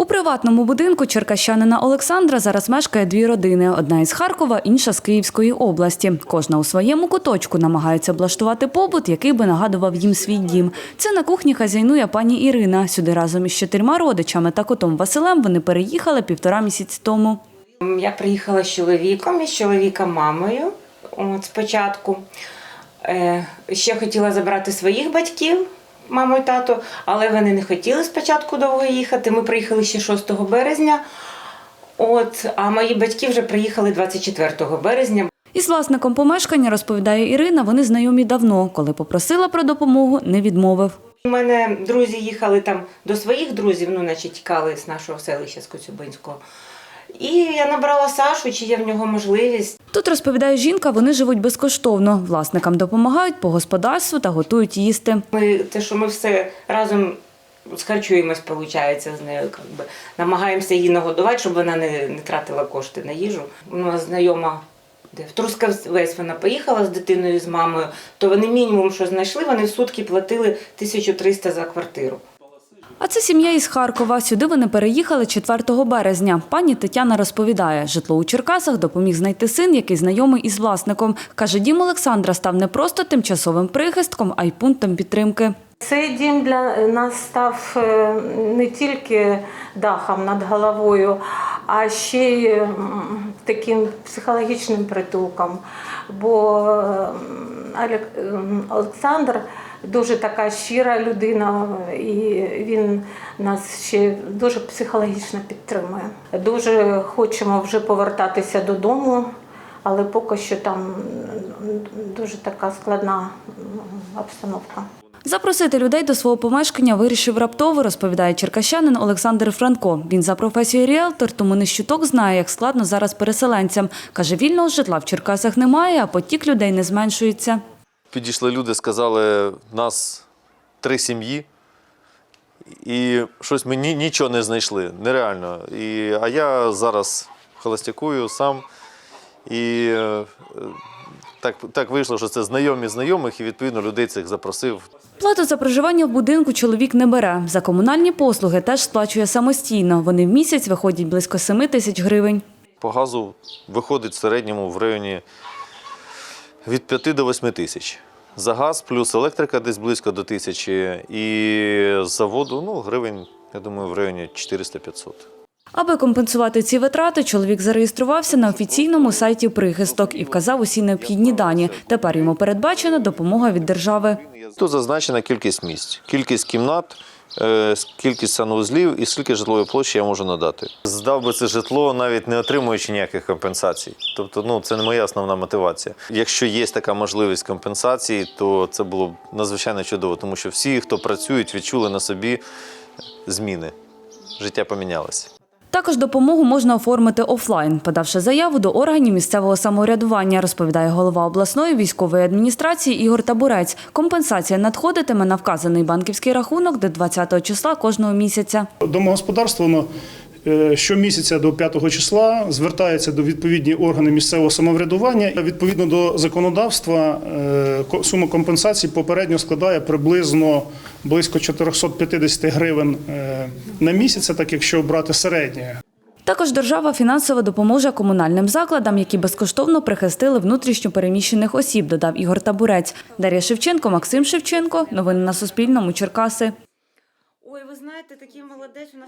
У приватному будинку черкащанина Олександра зараз мешкає дві родини: одна із Харкова, інша з Київської області. Кожна у своєму куточку намагається облаштувати побут, який би нагадував їм свій дім. Це на кухні хазяйнує пані Ірина. Сюди разом із чотирма родичами та котом Василем вони переїхали півтора місяці тому. Я приїхала з чоловіком і з чоловіка мамою от, спочатку. Е, ще хотіла забрати своїх батьків, маму і тату, але вони не хотіли спочатку довго їхати. Ми приїхали ще 6 березня. От, а мої батьки вже приїхали 24 березня. Із власником помешкання, розповідає Ірина, вони знайомі давно. Коли попросила про допомогу, не відмовив. У мене друзі їхали там до своїх друзів, ну, наче тікали з нашого селища з Коцюбинського. І я набрала Сашу, чи є в нього можливість. Тут розповідає жінка, вони живуть безкоштовно. Власникам допомагають по господарству та готують їсти. Ми те, що ми все разом схарчуємось, виходить, з нею. Как би. Намагаємося її нагодувати, щоб вона не, не тратила кошти на їжу. У нас знайома. Де в Трускавець вона поїхала з дитиною з мамою, то вони мінімум, що знайшли, вони в сутки платили 1300 за квартиру. А це сім'я із Харкова. Сюди вони переїхали 4 березня. Пані Тетяна розповідає, житло у Черкасах допоміг знайти син, який знайомий із власником. Каже, дім Олександра став не просто тимчасовим прихистком, а й пунктом підтримки. Цей дім для нас став е, не тільки дахом над головою, а ще й таким психологічним притулком. Бо Олександр дуже така щира людина, і він нас ще дуже психологічно підтримує. Дуже хочемо вже повертатися додому, але поки що там дуже така складна обстановка. Запросити людей до свого помешкання вирішив раптово, розповідає черкащанин Олександр Франко. Він за професією ріелтор, тому не щуток знає, як складно зараз переселенцям. Каже, вільного житла в Черкасах немає, а потік людей не зменшується. Підійшли люди, сказали, нас три сім'ї, і щось ми ні, нічого не знайшли. Нереально. І, а я зараз холостякую сам. І е, так, так вийшло, що це знайомі знайомих, і відповідно людей цих запросив. Плату за проживання в будинку чоловік не бере. За комунальні послуги теж сплачує самостійно. Вони в місяць виходять близько 7 тисяч гривень. По газу виходить в середньому в районі від 5 до 8 тисяч. За газ плюс електрика десь близько до тисячі. І за воду, ну, гривень, я думаю, в районі 400-500. Аби компенсувати ці витрати, чоловік зареєструвався на офіційному сайті прихисток і вказав усі необхідні дані. Тепер йому передбачена допомога від держави. Тут зазначена кількість місць, кількість кімнат, е, санузлів санвузлів і скільки житлової площі я можу надати. Здав би це житло, навіть не отримуючи ніяких компенсацій. Тобто, ну це не моя основна мотивація. Якщо є така можливість компенсації, то це було б надзвичайно чудово, тому що всі, хто працюють, відчули на собі зміни. Життя помінялося. Також допомогу можна оформити офлайн, подавши заяву до органів місцевого самоврядування, розповідає голова обласної військової адміністрації Ігор Табурець. Компенсація надходитиме на вказаний банківський рахунок до 20 числа кожного місяця. Домогосподарство щомісяця до 5 числа звертається до відповідні органи місцевого самоврядування. Відповідно до законодавства е, ко- сума компенсації попередньо складає приблизно близько 450 гривень е, на місяць, так якщо брати середнє. Також держава фінансово допоможе комунальним закладам, які безкоштовно прихистили внутрішньо переміщених осіб, додав Ігор Табурець. Дар'я Шевченко, Максим Шевченко. Новини на Суспільному. Черкаси. Ой, ви знаєте, такий молодець у нас.